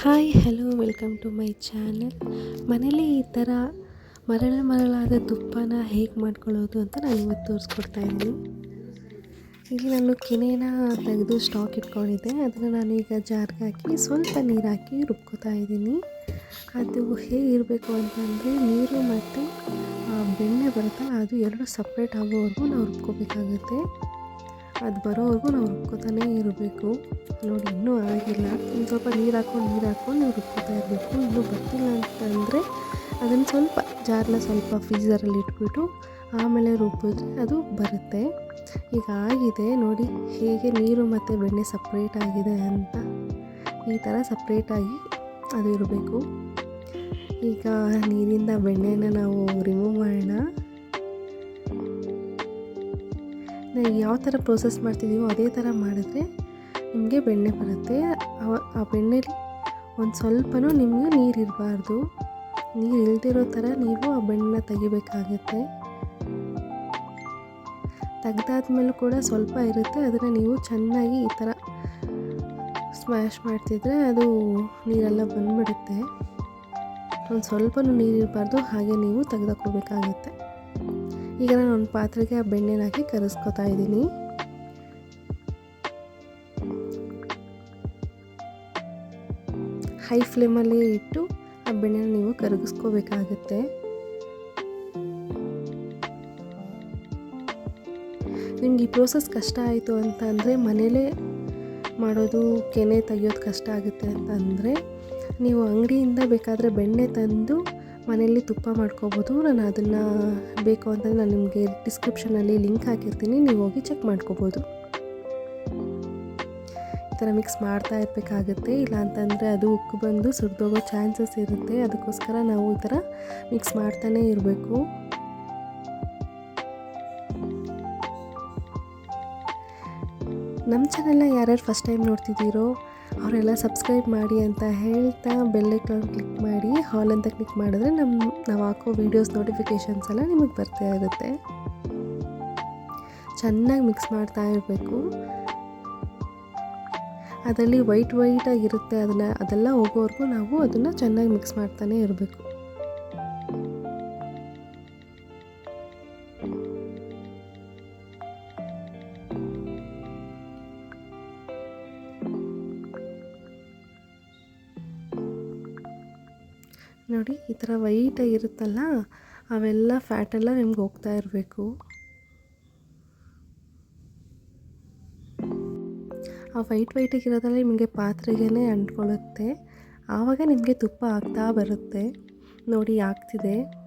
Hi hello welcome to my channel ಮನೇಲಿ ಈ ಥರ ಮರಳ ಮರಳಾದ ತುಪ್ಪನ ಹೇಗೆ ಮಾಡ್ಕೊಳ್ಳೋದು ಅಂತ ನಾನು ಇವತ್ತು ತೋರಿಸ್ಕೊಡ್ತಾ ಇದ್ದೀನಿ. ಇಲ್ಲಿ ನಾನು ಕೆನೆನ ತೆಗೆದು ಸ್ಟಾಕ್ ಇಟ್ಕೊಂಡಿದ್ದೆ. ಅದನ್ನು ನಾನು ಈಗ ಜಾರ್ಗೆ ಹಾಕಿ ಸ್ವಲ್ಪ ನೀರು ಹಾಕಿ ರುಬ್ಕೋತಾ ಇದ್ದೀನಿ. ಅದು ಹೇಗಿರಬೇಕು ಅಂತಂದರೆ ನೀರು ಮತ್ತು ಬೆಣ್ಣೆ ಬರುತ್ತಲ್ಲ, ಅದು ಎರಡು ಸಪ್ರೇಟ್ ಆಗೋವರೆಗೂ ನಾವು ರುಬ್ಕೋಬೇಕಾಗುತ್ತೆ. ಅದು ಬರೋವರೆಗೂ ನಾವು ರುಬ್ಕೋತಾನೇ ಇರಬೇಕು. ನೋಡಿ, ಇನ್ನೂ ಆಗಿಲ್ಲ ಒಂದು ಸ್ವಲ್ಪ ನೀರು ಹಾಕ್ಕೊಂಡು ನೀರು ಹಾಕ್ಕೊಂಡು ನೀವು ರುಬ್ಕೋತಾ ಇರಬೇಕು. ಇನ್ನೂ ಬರ್ತಿಲ್ಲ ಅಂತಂದರೆ ಅದನ್ನು ಸ್ವಲ್ಪ ಜಾರ್ನ ಸ್ವಲ್ಪ ಫ್ರೀಝರಲ್ಲಿ ಇಟ್ಬಿಟ್ಟು ಆಮೇಲೆ ರುಬ್ಬಿದ್ರೆ ಅದು ಬರುತ್ತೆ. ಈಗ ಆಗಿದೆ. ನೋಡಿ, ಹೇಗೆ ನೀರು ಮತ್ತು ಬೆಣ್ಣೆ ಸಪ್ರೇಟ್ ಆಗಿದೆ ಅಂತ. ಈ ಥರ ಸಪ್ರೇಟಾಗಿ ಅದು ಇರಬೇಕು. ಈಗ ನೀರಿಂದ ಬೆಣ್ಣೆನ ನಾವು ರಿಮೂವ್ ಮಾಡೋಣ. ನಾವು ಯಾವ ಥರ ಪ್ರೋಸೆಸ್ ಮಾಡ್ತಿದ್ದೀವೋ ಅದೇ ಥರ ಮಾಡಿದ್ರೆ ನಿಮಗೆ ಬೆಣ್ಣೆ ಬರುತ್ತೆ. ಆ ಬೆಣ್ಣೆಲಿ ಒಂದು ಸ್ವಲ್ಪನೂ ನಿಮಗೆ ನೀರು ಇರಬಾರ್ದು. ನೀರು ಇಲ್ದಿರೋ ಥರ ನೀವು ಆ ಬೆಣ್ಣೆ ತೆಗಿಬೇಕಾಗುತ್ತೆ. ತೆಗ್ದಾದ್ಮೇಲೂ ಕೂಡ ಸ್ವಲ್ಪ ಇರುತ್ತೆ. ಅದನ್ನು ನೀವು ಚೆನ್ನಾಗಿ ಈ ಥರ ಸ್ಮ್ಯಾಶ್ ಮಾಡ್ತಿದ್ರೆ ಅದು ನೀರೆಲ್ಲ ಬಂದ್ಬಿಡುತ್ತೆ. ಒಂದು ಸ್ವಲ್ಪನೂ ನೀರು ಇರಬಾರ್ದು. ಹಾಗೆ ನೀವು ತೆಗೆದಾಕೋಬೇಕಾಗುತ್ತೆ ಈಗ ನಾನು ಒಂದು ಪಾತ್ರೆಗೆ ಆ ಬೆಣ್ಣೆನ ಹಾಕಿ ಕರೆಸ್ಕೊತಾ ಇದ್ದೀನಿ. ಹೈ ಫ್ಲೇಮಲ್ಲಿ ಇಟ್ಟು ಆ ಬೆಣ್ಣೆನ ನೀವು ಕರಗಿಸ್ಕೋಬೇಕಾಗತ್ತೆ. ನಿಮ್ಗೆ ಈ ಪ್ರೋಸೆಸ್ ಕಷ್ಟ ಆಯಿತು ಅಂತ ಅಂದರೆ ಮನೇಲೇ ಮಾಡೋದು, ಕೆನೆ ತೆಗಿಯೋದು ಕಷ್ಟ ಆಗುತ್ತೆ ಅಂತ ಅಂದರೆ ನೀವು ಅಂಗಡಿಯಿಂದ ಬೇಕಾದರೆ ಬೆಣ್ಣೆ ತಂದು ಮನೆಯಲ್ಲಿ ತುಪ್ಪ ಮಾಡ್ಕೋಬೋದು. ನಾನು ಅದನ್ನು ಬೇಕು ಅಂತಂದರೆ ನಾನು ನಿಮಗೆ ಡಿಸ್ಕ್ರಿಪ್ಷನಲ್ಲಿ ಲಿಂಕ್ ಹಾಕಿರ್ತೀನಿ. ನೀವು ಹೋಗಿ ಚೆಕ್ ಮಾಡ್ಕೋಬೋದು. ಈ ಥರ ಮಿಕ್ಸ್ ಮಾಡ್ತಾ ಇರಬೇಕಾಗುತ್ತೆ. ಇಲ್ಲ ಅಂತಂದರೆ ಅದು ಉಕ್ಕು ಬಂದು ಸುರಿದೋಗೋ ಚಾನ್ಸಸ್ ಇರುತ್ತೆ. ಅದಕ್ಕೋಸ್ಕರ ನಾವು ಈ ಥರ ಮಿಕ್ಸ್ ಮಾಡ್ತಾನೇ ಇರಬೇಕು. ನಮ್ಮ ಚಾನೆಲ್ನ ಯಾರ್ಯಾರು ಫಸ್ಟ್ ಟೈಮ್ ನೋಡ್ತಿದ್ದೀರೋ ಅವರೆಲ್ಲ ಸಬ್ಸ್ಕ್ರೈಬ್ ಮಾಡಿ ಅಂತ ಹೇಳ್ತಾ ಬೆಲ್ಲೈಕಾನ್ ಕ್ಲಿಕ್ ಮಾಡಿ, ಹಾಲ್ ಅಂತ ಕ್ಲಿಕ್ ಮಾಡಿದ್ರೆ ನಮ್ಮ ನಾವು ಹಾಕೋ ವೀಡಿಯೋಸ್ ನೋಟಿಫಿಕೇಷನ್ಸ್ ಎಲ್ಲ ನಿಮಗೆ ಬರ್ತಾ ಇರುತ್ತೆ. ಚೆನ್ನಾಗಿ ಮಿಕ್ಸ್ ಮಾಡ್ತಾ ಇರಬೇಕು. ಅದರಲ್ಲಿ ವೈಟ್ ವೈಟಾಗಿರುತ್ತೆ ಅದನ್ನು, ಅದೆಲ್ಲ ಹೋಗೋವರೆಗೂ ನಾವು ಅದನ್ನು ಚೆನ್ನಾಗಿ ಮಿಕ್ಸ್ ಮಾಡ್ತಾನೆ ಇರಬೇಕು. ನೋಡಿ, ಈ ಥರ ವೈಟಾಗಿ ಇರುತ್ತಲ್ಲ, ಅವೆಲ್ಲ ಫ್ಯಾಟೆಲ್ಲ ನಿಮ್ಗೆ ಹೋಗ್ತಾ ಇರಬೇಕು. ಆ ವೈಟ್ ವೈಟಾಗಿರೋದೆಲ್ಲ ನಿಮಗೆ ಪಾತ್ರೆಗೇ ಅಂಟ್ಕೊಳ್ಳುತ್ತೆ. ಆವಾಗ ನಿಮಗೆ ತುಪ್ಪ ಆಗ್ತಾ ಬರುತ್ತೆ. ನೋಡಿ, ಆಗ್ತಿದೆ.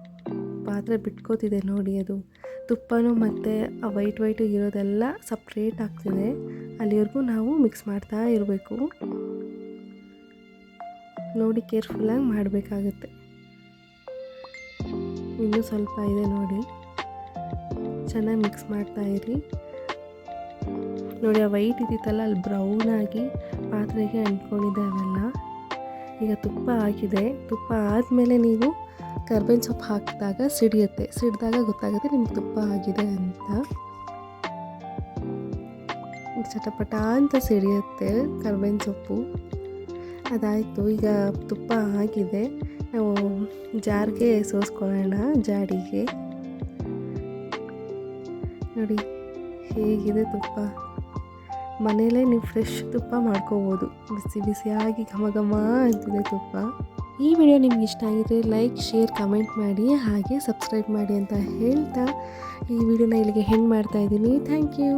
ಪಾತ್ರೆ ಬಿಟ್ಕೋತಿದೆ ನೋಡಿ ಅದು. ತುಪ್ಪನೂ ಮತ್ತು ಆ ವೈಟ್ ವೈಟಾಗಿರೋದೆಲ್ಲ ಸಪ್ರೇಟ್ ಆಗ್ತಿದೆ. ಅಲ್ಲಿವರೆಗೂ ನಾವು ಮಿಕ್ಸ್ ಮಾಡ್ತಾ ಇರಬೇಕು. ನೋಡಿ ಕೇರ್ಫುಲ್ಲಾಗಿ ಮಾಡಬೇಕಾಗುತ್ತೆ. ಇನ್ನೂ ಸ್ವಲ್ಪ ಇದೆ ನೋಡಿ. ಚೆನ್ನಾಗಿ ಮಿಕ್ಸ್ ಮಾಡ್ತಾ ಇರಿ. ನೋಡಿ, ಆ ವೈಟ್ ಇದ್ದಿತ್ತಲ್ಲ, ಅಲ್ಲಿ ಬ್ರೌನ್ ಆಗಿ ಪಾತ್ರೆಗೆ ಅಂಟ್ಕೊಂಡಿದೆ ಅವೆಲ್ಲ. ಈಗ ತುಪ್ಪ ಹಾಕಿದೆ. ತುಪ್ಪ ಆದಮೇಲೆ ನೀವು ಕರ್ಬೇವಿನ ಸೊಪ್ಪು ಹಾಕಿದಾಗ ಸಿಡಿಯುತ್ತೆ. ಸಿಡಿದಾಗ ಗೊತ್ತಾಗುತ್ತೆ ನಿಮ್ಗೆ ತುಪ್ಪ ಆಗಿದೆ ಅಂತ. ಚಟಪಟ ಅಂತ ಸಿಡಿಯುತ್ತೆ ಕರ್ಬೇವಿನ ಸೊಪ್ಪು. ಅದಾಯಿತು, ಈಗ ತುಪ್ಪ ಆಗಿದೆ. ನಾವು ಜಾರ್ಗೆ ಸೋಸ್ಕೊಳ್ಳೋಣ, ಜಾಡಿಗೆ. ನೋಡಿ, ಹೇಗಿದೆ ತುಪ್ಪ. ಮನೇಲೇ ನೀವು ಫ್ರೆಶ್ ತುಪ್ಪ ಮಾಡ್ಕೋಬೋದು. ಬಿಸಿ ಬಿಸಿಯಾಗಿ ಘಮ ಘಮ ಅಂತಿದೆ ತುಪ್ಪ. ಈ ವಿಡಿಯೋ ನಿಮ್ಗೆ ಇಷ್ಟ ಆಗಿದ್ರೆ ಲೈಕ್ ಶೇರ್ ಕಮೆಂಟ್ ಮಾಡಿ, ಹಾಗೆ ಸಬ್ಸ್ಕ್ರೈಬ್ ಮಾಡಿ ಅಂತ ಹೇಳ್ತಾ ಈ ವಿಡಿಯೋನ ಇಲ್ಲಿಗೆ ಹೆಂಗೆ ಮಾಡ್ತಾ ಇದ್ದೀನಿ. Thank you